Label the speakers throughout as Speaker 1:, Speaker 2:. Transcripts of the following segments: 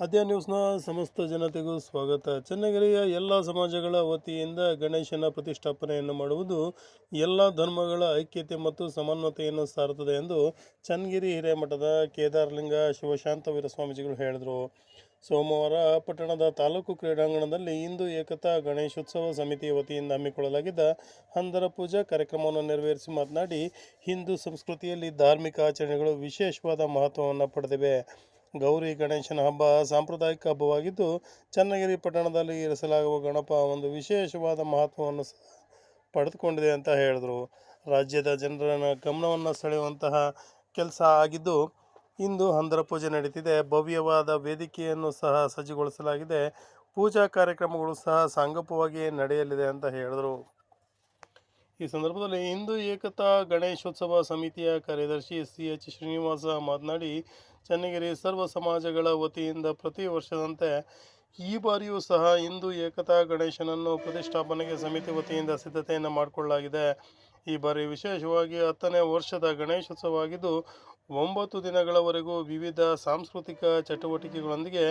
Speaker 1: ಅದ್ಯ ನ್ಯೂಸ್ನ ಸಮಸ್ತ ಜನತೆಗೂ ಸ್ವಾಗತ. ಚನ್ನಗಿರಿಯ ಎಲ್ಲ ಸಮಾಜಗಳ ವತಿಯಿಂದ ಗಣೇಶನ ಪ್ರತಿಷ್ಠಾಪನೆಯನ್ನು ಮಾಡುವುದು ಎಲ್ಲ ಧರ್ಮಗಳ ಐಕ್ಯತೆ ಮತ್ತು ಸಮಾನತೆಯನ್ನು ಸಾರುತ್ತದೆ ಎಂದು ಚನ್ನಗಿರಿ ಹಿರೇಮಠದ ಕೇದಾರಲಿಂಗ ಶಿವಶಾಂತವೀರ ಸ್ವಾಮೀಜಿಗಳು ಹೇಳಿದರು. ಸೋಮವಾರ ಪಟ್ಟಣದ ತಾಲೂಕು ಕ್ರೀಡಾಂಗಣದಲ್ಲಿ ಹಿಂದೂ ಏಕತಾ ಗಣೇಶೋತ್ಸವ ಸಮಿತಿಯ ವತಿಯಿಂದ ಹಮ್ಮಿಕೊಳ್ಳಲಾಗಿದ್ದ ಹಂದರ ಪೂಜಾ ಕಾರ್ಯಕ್ರಮವನ್ನು ನೆರವೇರಿಸಿ ಮಾತನಾಡಿ, ಹಿಂದೂ ಸಂಸ್ಕೃತಿಯಲ್ಲಿ ಧಾರ್ಮಿಕ ಆಚರಣೆಗಳು ವಿಶೇಷವಾದ ಮಹತ್ವವನ್ನು ಪಡೆದಿವೆ. ಗೌರಿ ಗಣೇಶನ ಹಬ್ಬ ಸಾಂಪ್ರದಾಯಿಕ ಹಬ್ಬವಾಗಿದ್ದು, ಚನ್ನಗಿರಿ ಪಟ್ಟಣದಲ್ಲಿ ಇರಿಸಲಾಗುವ ಗಣಪ ಒಂದು ವಿಶೇಷವಾದ ಮಹತ್ವವನ್ನು ಪಡೆದುಕೊಂಡಿದೆ ಅಂತ ಹೇಳಿದರು. ರಾಜ್ಯದ ಜನರ ಗಮನವನ್ನು ಸೆಳೆಯುವಂತಹ ಕೆಲಸ ಆಗಿದ್ದು, ಇಂದು ಹಂದರ ಪೂಜೆ ನಡೀತಿದೆ. ಭವ್ಯವಾದ ವೇದಿಕೆಯನ್ನು ಸಹ ಸಜ್ಜುಗೊಳಿಸಲಾಗಿದೆ. ಪೂಜಾ ಕಾರ್ಯಕ್ರಮಗಳು ಸಹ ಸಾಂಗಪವಾಗಿ ನಡೆಯಲಿದೆ ಅಂತ ಹೇಳಿದರು. ಈ ಸಂದರ್ಭದಲ್ಲಿ ಹಿಂದೂ ಏಕತಾ ಗಣೇಶೋತ್ಸವ ಸಮಿತಿಯ ಕಾರ್ಯದರ್ಶಿ ಸಿ ಎಚ್ ಶ್ರೀನಿವಾಸ ಮಾತನಾಡಿ, ಚನ್ನಗಿರಿ ಸರ್ವ ಸಮಾಜಗಳ ವತಿಯಿಂದ ಪ್ರತಿ ವರ್ಷದಂತೆ ಈ ಬಾರಿಯೂ ಸಹ ಹಿಂದೂ ಏಕತಾ ಗಣೇಶನನ್ನು ಪ್ರತಿಷ್ಠಾಪನೆಗೆ ಸಮಿತಿ ವತಿಯಿಂದ ಸಿದ್ಧತೆಯನ್ನು ಮಾಡಿಕೊಳ್ಳಲಾಗಿದೆ. ಈ ಬಾರಿ ವಿಶೇಷವಾಗಿ ಹತ್ತನೇ ವರ್ಷದ ಗಣೇಶೋತ್ಸವ ಆಗಿದ್ದು ಒಂಬತ್ತು ದಿನಗಳವರೆಗೂ ವಿವಿಧ ಸಾಂಸ್ಕೃತಿಕ ಚಟುವಟಿಕೆಗಳೊಂದಿಗೆ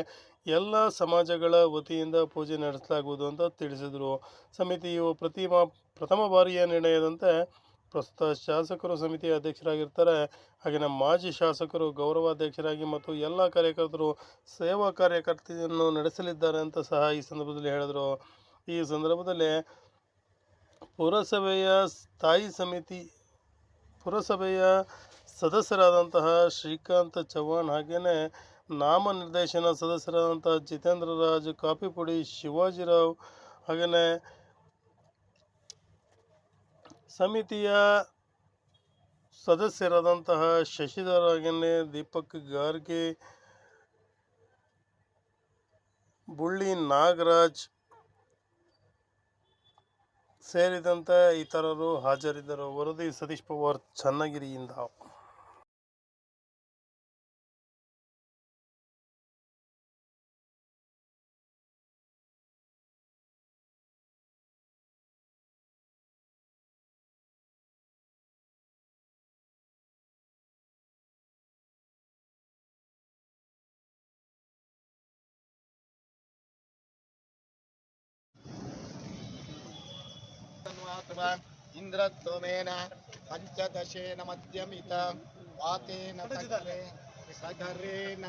Speaker 1: ಎಲ್ಲ ಸಮಾಜಗಳ ವತಿಯಿಂದ ಪೂಜೆ ನಡೆಸಲಾಗುವುದು ಅಂತ ತಿಳಿಸಿದರು. ಸಮಿತಿಯು ಪ್ರತಿಮಾ, ಪ್ರಥಮ ಬಾರಿಯ ನಿರ್ಣಯದಂತೆ ಪ್ರಸ್ತುತ ಶಾಸಕರು ಸಮಿತಿಯ ಅಧ್ಯಕ್ಷರಾಗಿರ್ತಾರೆ. ಹಾಗೆಯೇ ಮಾಜಿ ಶಾಸಕರು, ಗೌರವಾಧ್ಯಕ್ಷರಾಗಿ ಮತ್ತು ಎಲ್ಲ ಕಾರ್ಯಕರ್ತರು ಸೇವಾ ಕಾರ್ಯಕರ್ತೆಯನ್ನು ನಡೆಸಲಿದ್ದಾರೆ ಅಂತ ಸಹ ಈ ಸಂದರ್ಭದಲ್ಲಿ ಹೇಳಿದರು. ಈ ಸಂದರ್ಭದಲ್ಲಿ ಪುರಸಭೆಯ ಸ್ಥಾಯಿ ಸಮಿತಿ, ಪುರಸಭೆಯ ಸದಸ್ಯರಾದಂತಹ ಶ್ರೀಕಾಂತ ಚವ್ಹಾಣ್ ಹಾಗೆಯೇ ನಾಮನಿರ್ದೇಶನ ಸದಸ್ಯರಾದಂತಹ ಜಿತೇಂದ್ರ ರಾಜ್ ಕಾಪಿಪುಡಿ ಶಿವಾಜಿರಾವ್ ಹಾಗೆಯೇ ಸಮಿತಿಯ ಸದಸ್ಯರಾದಂತಹ ಶಶಿಧರ್ ಹಾಗೆಯೇ ದೀಪಕ್ ಗಾರ್ಗೆ, ಬುಳ್ಳಿ ನಾಗರಾಜ್ ಸೇರಿದಂತೆ ಇತರರು ಹಾಜರಿದ್ದರು. ವರದಿ ಸತೀಶ್ ಪವಾರ್ ಚನ್ನಗಿರಿಯಿಂದ.
Speaker 2: तन्वात्मा इन्द्रत्वमेन पञ्चदशेन मध्यमित वातेन तग्रे सगरेण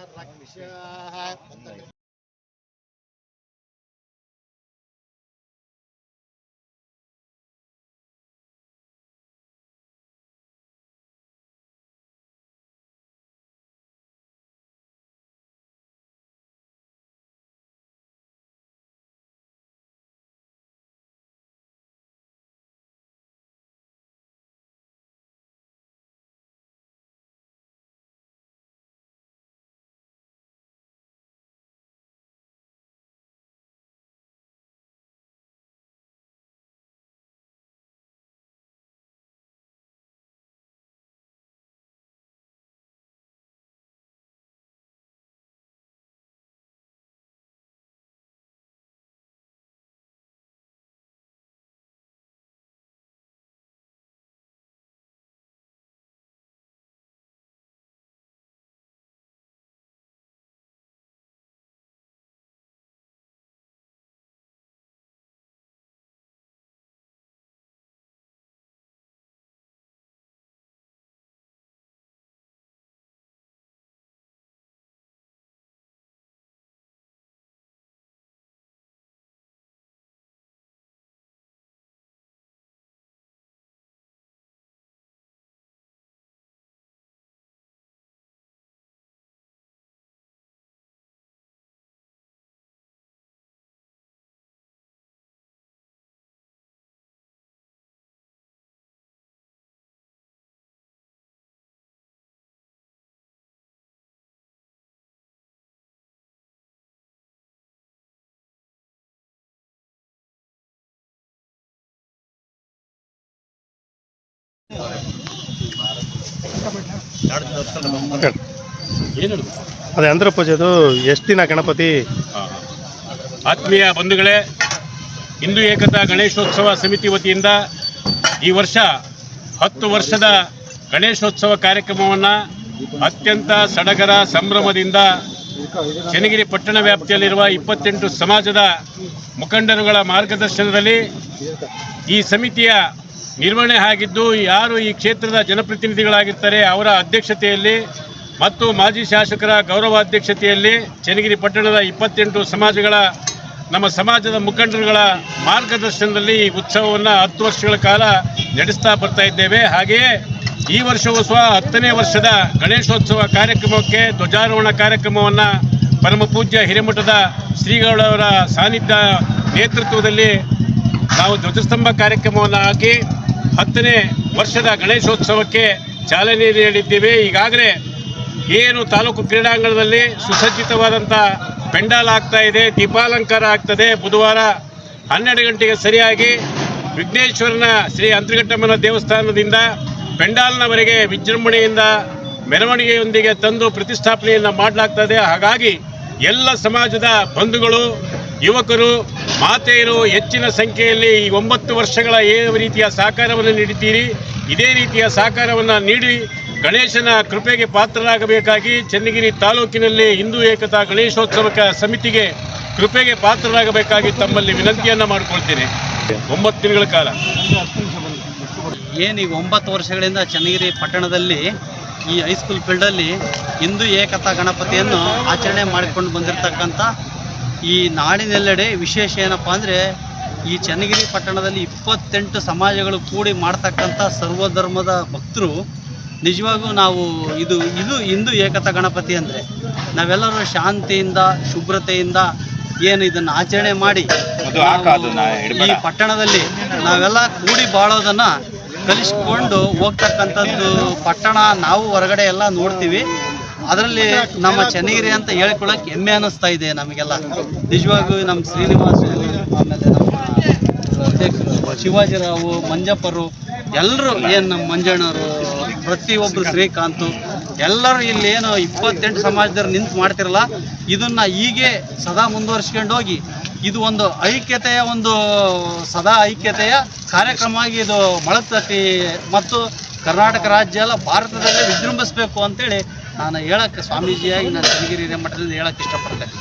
Speaker 1: ಅದೇ ಅಂದ್ರ ಪೂಜೆದು ಎಷ್ಟು ದಿನ ಗಣಪತಿ?
Speaker 3: ಆತ್ಮೀಯ ಬಂಧುಗಳೇ ಹಿಂದೂ ಏಕತಾ ಗಣೇಶೋತ್ಸವ ಸಮಿತಿ ವತಿಯಿಂದ ಈ ವರ್ಷ ಹತ್ತು ವರ್ಷದ ಗಣೇಶೋತ್ಸವ ಕಾರ್ಯಕ್ರಮವನ್ನು ಅತ್ಯಂತ ಸಡಗರ ಸಂಭ್ರಮದಿಂದ ಚನ್ನಗಿರಿ ಪಟ್ಟಣ ವ್ಯಾಪ್ತಿಯಲ್ಲಿರುವ ಇಪ್ಪತ್ತೆಂಟು ಸಮಾಜದ ಮುಖಂಡರುಗಳ ಮಾರ್ಗದರ್ಶನದಲ್ಲಿ ಈ ಸಮಿತಿಯ ನಿರ್ವಹಣೆ ಆಗಿದ್ದು ಯಾರು ಈ ಕ್ಷೇತ್ರದ ಜನಪ್ರತಿನಿಧಿಗಳಾಗಿರ್ತಾರೆ ಅವರ ಅಧ್ಯಕ್ಷತೆಯಲ್ಲಿ ಮತ್ತು ಮಾಜಿ ಶಾಸಕರ ಗೌರವಾಧ್ಯಕ್ಷತೆಯಲ್ಲಿ ಚನ್ನಗಿರಿ ಪಟ್ಟಣದ ಇಪ್ಪತ್ತೆಂಟು ಸಮಾಜಗಳ, ನಮ್ಮ ಸಮಾಜದ ಮುಖಂಡರುಗಳ ಮಾರ್ಗದರ್ಶನದಲ್ಲಿ ಈ ಉತ್ಸವವನ್ನು ಹತ್ತು ವರ್ಷಗಳ ಕಾಲ ನಡೆಸ್ತಾ ಬರ್ತಾ ಇದ್ದೇವೆ. ಹಾಗೆಯೇ ಈ ವರ್ಷವೂ ಸಹ ಹತ್ತನೇ ವರ್ಷದ ಗಣೇಶೋತ್ಸವ ಕಾರ್ಯಕ್ರಮಕ್ಕೆ ಧ್ವಜಾರೋಹಣ ಕಾರ್ಯಕ್ರಮವನ್ನು ಪರಮ ಪೂಜ್ಯ ಹಿರೇಮಠದ ಶ್ರೀಗಳವರ ಸಾನ್ನಿಧ್ಯ ನೇತೃತ್ವದಲ್ಲಿ ನಾವು ಧ್ವಜಸ್ತಂಭ ಕಾರ್ಯಕ್ರಮವನ್ನು ಹಾಕಿ ಹತ್ತನೇ ವರ್ಷದ ಗಣೇಶೋತ್ಸವಕ್ಕೆ ಚಾಲನೆ ನೀಡಿದ್ದೇವೆ. ಈಗಾಗಲೇ ಏನು ತಾಲೂಕು ಕ್ರೀಡಾಂಗಣದಲ್ಲಿ ಸುಸಜ್ಜಿತವಾದಂಥ ಪೆಂಡಾಲ್ ಆಗ್ತಾ ಇದೆ, ದೀಪಾಲಂಕಾರ ಆಗ್ತದೆ. ಬುಧವಾರ ಹನ್ನೆರಡು ಗಂಟೆಗೆ ಸರಿಯಾಗಿ ವಿಘ್ನೇಶ್ವರನ ಶ್ರೀ ಅಂತರ್ಘಟ್ಟಮ್ಮನ ದೇವಸ್ಥಾನದಿಂದ ಪೆಂಡಾಲ್ನವರೆಗೆ ವಿಜೃಂಭಣೆಯಿಂದ ಮೆರವಣಿಗೆಯೊಂದಿಗೆ ತಂದು ಪ್ರತಿಷ್ಠಾಪನೆಯನ್ನು ಮಾಡಲಾಗ್ತದೆ ಹಾಗಾಗಿ ಎಲ್ಲ ಸಮಾಜದ ಬಂಧುಗಳು, ಯುವಕರು ಮಾತೆಯರು ಹೆಚ್ಚಿನ ಸಂಖ್ಯೆಯಲ್ಲಿ ಈ ಒಂಬತ್ತು ವರ್ಷಗಳ ಏ ರೀತಿಯ ಸಹಕಾರವನ್ನು ನೀಡಿದ್ದೀರಿ. ಇದೇ ರೀತಿಯ ಸಹಕಾರವನ್ನು ನೀಡಿ ಗಣೇಶನ ಕೃಪೆಗೆ ಪಾತ್ರರಾಗಬೇಕಾಗಿ ಚನ್ನಗಿರಿ ತಾಲೂಕಿನಲ್ಲಿ ಹಿಂದೂ ಏಕತಾ ಗಣೇಶೋತ್ಸವ ಸಮಿತಿಗೆ ಕೃಪೆಗೆ ಪಾತ್ರರಾಗಬೇಕಾಗಿ ತಮ್ಮಲ್ಲಿ ವಿನಂತಿಯನ್ನು ಮಾಡಿಕೊಳ್ತೇನೆ. ಒಂಬತ್ತು ತಿಂಗಳ ಕಾಲ.
Speaker 4: ಏನು ಈಗ ಒಂಬತ್ತು ವರ್ಷಗಳಿಂದ ಚನ್ನಗಿರಿ ಪಟ್ಟಣದಲ್ಲಿ ಈ ಹೈಸ್ಕೂಲ್ ಫೀಲ್ಡಲ್ಲಿ ಹಿಂದೂ ಏಕತಾ ಗಣಪತಿಯನ್ನು ಆಚರಣೆ ಮಾಡಿಕೊಂಡು ಬಂದಿರತಕ್ಕಂಥ ಈ ನಾಡಿನೆಲ್ಲೆಡೆ ವಿಶೇಷ ಏನಪ್ಪ ಅಂದರೆ ಈ ಚನ್ನಗಿರಿ ಪಟ್ಟಣದಲ್ಲಿ ಇಪ್ಪತ್ತೆಂಟು ಸಮಾಜಗಳು ಕೂಡಿ ಮಾಡ್ತಕ್ಕಂಥ ಸರ್ವಧರ್ಮದ ಭಕ್ತರು ನಿಜವಾಗೂ ನಾವು ಇದು ಇದು ಹಿಂದೂ ಏಕತಾ ಗಣಪತಿ ಅಂದರೆ ನಾವೆಲ್ಲರೂ ಶಾಂತಿಯಿಂದ ಶುಭ್ರತೆಯಿಂದ ಏನು ಇದನ್ನು ಆಚರಣೆ ಮಾಡಿ ಈ ಪಟ್ಟಣದಲ್ಲಿ ನಾವೆಲ್ಲ ಕೂಡಿ ಬಾಳೋದನ್ನ ಕಲಿಸ್ಕೊಂಡು ಹೋಗ್ತಕ್ಕಂಥದ್ದು ಪಟ್ಟಣ ನಾವು ಹೊರಗಡೆ ಎಲ್ಲ ನೋಡ್ತೀವಿ. ಅದರಲ್ಲಿ ನಮ್ಮ ಚನ್ನಗಿರಿ ಅಂತ ಹೇಳ್ಕೊಳಕ್ಕೆ ಹೆಮ್ಮೆ ಅನ್ನಿಸ್ತಾ ಇದೆ ನಮಗೆಲ್ಲ. ನಿಜವಾಗೂ ನಮ್ಮ ಶ್ರೀನಿವಾಸ ಆಮೇಲೆ ನಮ್ಮ ಶಿವಾಜಿರಾವು, ಮಂಜಪ್ಪರು ಎಲ್ಲರೂ ಏನು ನಮ್ಮ ಮಂಜಣ್ಣವರು ಪ್ರತಿಯೊಬ್ಬರು ಶ್ರೀಕಾಂತ್, ಎಲ್ಲರೂ ಇಲ್ಲಿ ಏನು ಇಪ್ಪತ್ತೆಂಟು ಸಮಾಜದವ್ರು ನಿಂತು ಮಾಡ್ತಿರಲ್ಲ, ಇದನ್ನ ಹೀಗೆ ಸದಾ ಮುಂದುವರ್ಸ್ಕೊಂಡು ಹೋಗಿ, ಇದು ಒಂದು ಐಕ್ಯತೆಯ ಒಂದು ಸದಾ ಐಕ್ಯತೆಯ ಕಾರ್ಯಕ್ರಮವಾಗಿ ಇದು ಬಳಸ್ತತಿ ಮತ್ತು ಕರ್ನಾಟಕ ರಾಜ್ಯ ಎಲ್ಲ ಭಾರತದಲ್ಲೇ ವಿಜೃಂಭಿಸಬೇಕು ಅಂತೇಳಿ ನಾನು ಹೇಳಕ್ಕೆ ಸ್ವಾಮೀಜಿಯಾಗಿ ನಾನು ಚನ್ನಗಿರಿ ಹಿರೇಮಠದಿಂದ ಹೇಳಕ್ಕೆ ಇಷ್ಟಪಡ್ತೇನೆ.